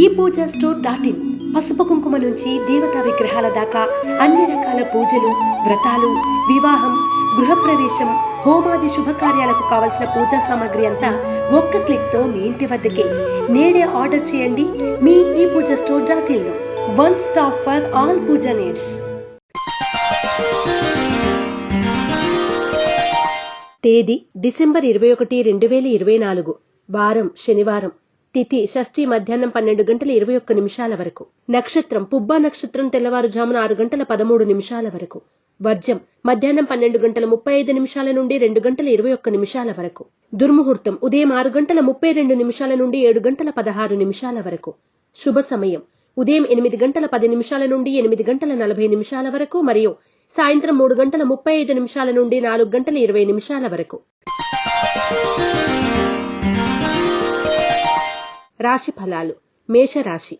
ఈ Puja store dot in. పసుపు కుంకుమ నుంచి దేవతా విగ్రహాల దాకా అన్ని రకాల పూజలు వ్రతాలు వివాహం గృహప్రవేశం హోమాది శుభకార్యాలకు కావలసిన పూజా సామాగ్రి అంతా ఒక్క క్లిక్తో మీ ఇంటి వద్దకే. నేడే ఆర్డర్ చేయండి మీ ఈ Puja store dot in one stop for all puja needs. తేదీ డిసెంబర్ ఇరవై ఒకటి రెండు వేల ఇరవై నాలుగు. వారం శనివారం. తిథి షష్ఠి మధ్యాహ్నం పన్నెండు గంటల ఇరవై ఒక్క నిమిషాల వరకు. నక్షత్రం పుబ్బా నక్షత్రం తెల్లవారుజామున ఆరు గంటల పదమూడు నిమిషాల వరకు. వర్జం మధ్యాహ్నం పన్నెండు గంటల ముప్పై ఐదు నిమిషాల నుండి రెండు గంటల ఇరవై ఒక్క నిమిషాల వరకు. దుర్ముహూర్తం ఉదయం ఆరు గంటల ముప్పై రెండు నిమిషాల నుండి ఏడు గంటల పదహారు నిమిషాల వరకు. శుభ సమయం ఉదయం ఎనిమిది గంటల పది నిమిషాల నుండి ఎనిమిది గంటల నలభై నిమిషాల వరకు మరియు సాయంత్రం మూడు గంటల ముప్పై ఐదు నిమిషాల నుండి నాలుగు గంటల ఇరవై నిమిషాల వరకు. రాశి ఫలాలు. మేషరాశి.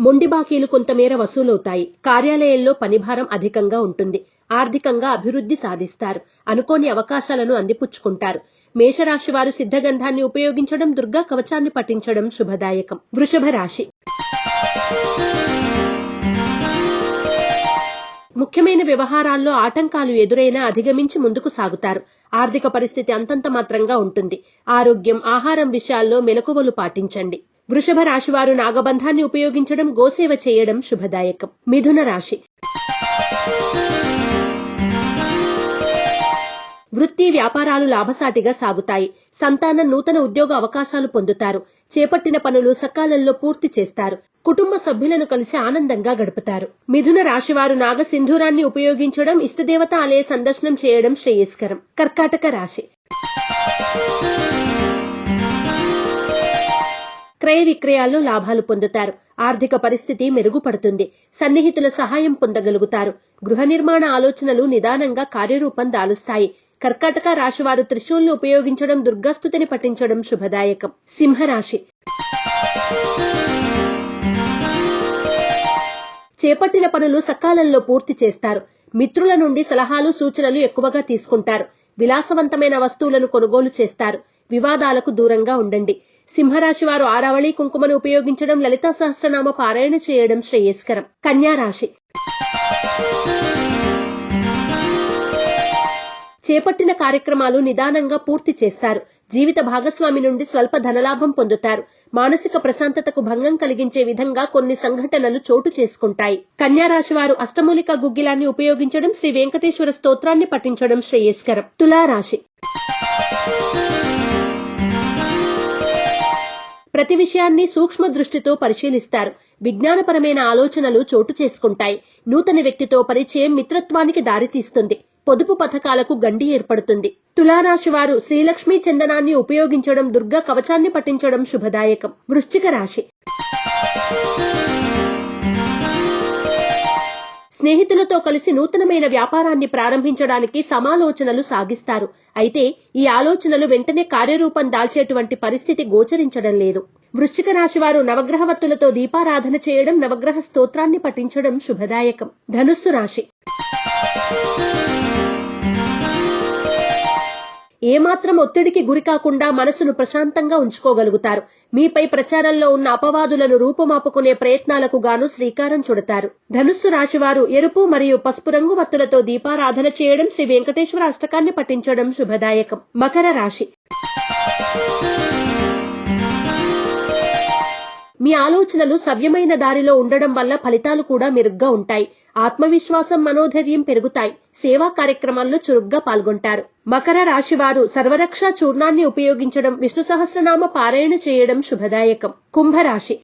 మొండి బాకీలు కొంతమేర వసూలవుతాయి. కార్యాలయంలో పనిభారం అధికంగా ఉంటుంది. ఆర్థికంగా అభివృద్ధి సాధిస్తారు. అనుకోని అవకాశాలను అందిపుచ్చుకుంటారు. మేషరాశి వారు సిద్ధగంధాన్ని ఉపయోగించడం దుర్గా కవచాన్ని పఠించడం శుభదాయకం. వృషభ రాశి ముఖ్యమైన వ్యవహారాల్లో ఆటంకాలు ఎదురైనా అధిగమించి ముందుకు సాగుతారు. ఆర్థిక పరిస్థితి అంతంత మాత్రంగా ఉంటుంది. ఆరోగ్యం ఆహారం విషయాల్లో మెలకువలు పాటించండి. వృషభ రాశి వారు నాగబంధాన్ని ఉపయోగించడం గోసేవ చేయడం శుభదాయకం. మిథున రాశి. వృత్తి వ్యాపారాలు లాభసాటిగా సాగుతాయి. సంతానం నూతన ఉద్యోగ అవకాశాలు పొందుతారు. చేపట్టిన పనులు సకాలంలో పూర్తి చేస్తారు. కుటుంబ సభ్యులను కలిసి ఆనందంగా గడుపుతారు. మిథున రాశివారు నాగ సింధూరాన్ని ఉపయోగించడం ఇష్టదేవత ఆలయ సందర్శనం చేయడం శ్రేయస్కరం. కర్కాటక రాశి. క్రయ విక్రయాల్లో లాభాలు పొందుతారు. ఆర్థిక పరిస్థితి మెరుగుపడుతుంది. సన్నిహితుల సహాయం పొందగలుగుతారు. గృహ నిర్మాణ ఆలోచనలు నిదానంగా కార్యరూపం దాలుస్తాయి. కర్కాటక రాశివారు త్రిశూల్ని ఉపయోగించడం దుర్గాస్తుతిని పఠించడం శుభదాయకం. సింహరాశి. చేపట్టిన పనులు సకాలంలో పూర్తి చేస్తారు. మిత్రుల నుండి సలహాలు సూచనలు ఎక్కువగా తీసుకుంటారు. విలాసవంతమైన వస్తువులను కొనుగోలు చేస్తారు. వివాదాలకు దూరంగా ఉండండి. సింహరాశి వారు ఆరావళి కుంకుమను ఉపయోగించడం లలితా సహస్రనామ పారాయణ చేయడం శ్రేయస్కరం. కన్యా రాశి చేపట్టిన కార్యక్రమాలు నిదానంగా పూర్తి చేస్తారు. జీవిత భాగస్వామి నుండి స్వల్ప ధనలాభం పొందుతారు. మానసిక ప్రశాంతతకు భంగం కలిగించే విధంగా కొన్ని సంఘటనలు చోటు చేసుకుంటాయి. కన్యారాశి వారు అష్టమూలిక గుగ్గిలాన్ని ఉపయోగించడం శ్రీ వెంకటేశ్వర స్తోత్రాన్ని పఠించడం శ్రేయస్కరం. తులారాశి. ప్రతి విషయాన్ని సూక్ష్మ దృష్టితో పరిశీలిస్తారు. విజ్ఞానపరమైన ఆలోచనలు చోటు చేసుకుంటాయి. నూతన వ్యక్తితో పరిచయం మిత్రత్వానికి దారితీస్తుంది. పొదుపు పథకాలకు గండి ఏర్పడుతుంది. తులారాశి వారు శ్రీలక్ష్మీ చందనాన్ని ఉపయోగించడం దుర్గా కవచాన్ని పఠించడం శుభదాయకం. వృశ్చిక రాశి. స్నేహితులతో కలిసి నూతనమైన వ్యాపారాన్ని ప్రారంభించడానికి సమాలోచనలు సాగిస్తారు. అయితే ఈ ఆలోచనలు వెంటనే కార్యరూపం దాల్చేటువంటి పరిస్థితి గోచరించడం లేదు. వృశ్చిక రాశి వారు నవగ్రహవత్తులతో దీపారాధన చేయడం నవగ్రహ స్తోత్రాన్ని పఠించడం శుభదాయకం. ధనుస్సు రాశి. ఏమాత్రం ఒత్తిడికి గురి కాకుండా మనసును ప్రశాంతంగా ఉంచుకోగలుగుతారు. మీపై ప్రచారంలో ఉన్న అపవాదులను రూపుమాపుకునే ప్రయత్నాలకు గాను శ్రీకారం చుడతారు. ధనుస్సు రాశివారు ఎరుపు మరియు పసుపు రంగు వత్తులతో దీపారాధన చేయడం శ్రీ వెంకటేశ్వర అష్టకాన్ని పఠించడం శుభదాయకం. మకర రాశి. మీ ఆలోచనలు సవ్యమైన దారిలో ఉండడం వల్ల ఫలితాలు కూడా మెరుగ్గా ఉంటాయి. ఆత్మవిశ్వాసం మనోధైర్యం పెరుగుతాయి. సేవా కార్యక్రమాల్లో చురుగ్గా పాల్గొంటారు. మకర రాశి వారు సర్వరక్ష చూర్ణాన్ని ఉపయోగించడం విష్ణు సహస్రనామ పారాయణ చేయడం శుభదాయకం. కుంభరాశి.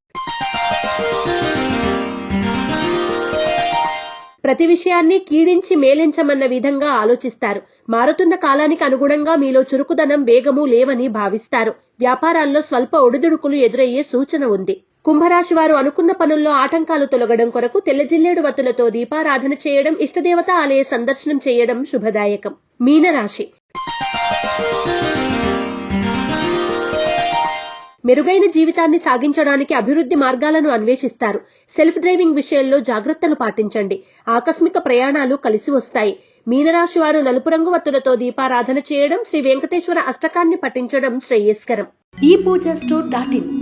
ప్రతి విషయాన్ని కీడించి మేలించమన్న విధంగా ఆలోచిస్తారు. మారుతున్న కాలానికి అనుగుణంగా మీలో చురుకుదనం వేగము లేవని భావిస్తారు. వ్యాపారాల్లో స్వల్ప ఒడిదుడుకులు ఎదురయ్యే సూచన ఉంది. కుంభరాశి వారు అనుకున్న పనుల్లో ఆటంకాలు తొలగడం కొరకు తెల్లజిల్లేడు వత్తులతో దీపారాధన చేయడం ఇష్టదేవత ఆలయ సందర్శనం చేయడం శుభదాయకం. మీనరాశి. మెరుగైన జీవితాన్ని సాగించడానికి అభివృద్ధి మార్గాలను అన్వేషిస్తారు. సెల్ఫ్ డ్రైవింగ్ విషయంలో జాగ్రత్తలు పాటించండి. ఆకస్మిక ప్రయాణాలు కలిసి వస్తాయి. మీనరాశి వారు నలుపు రంగు వత్తులతో దీపారాధన చేయడం శ్రీ వెంకటేశ్వర అష్టకాన్ని పఠించడం శ్రేయస్కరం. ఈ పూజ స్టోర్ డాట్ ఇన్.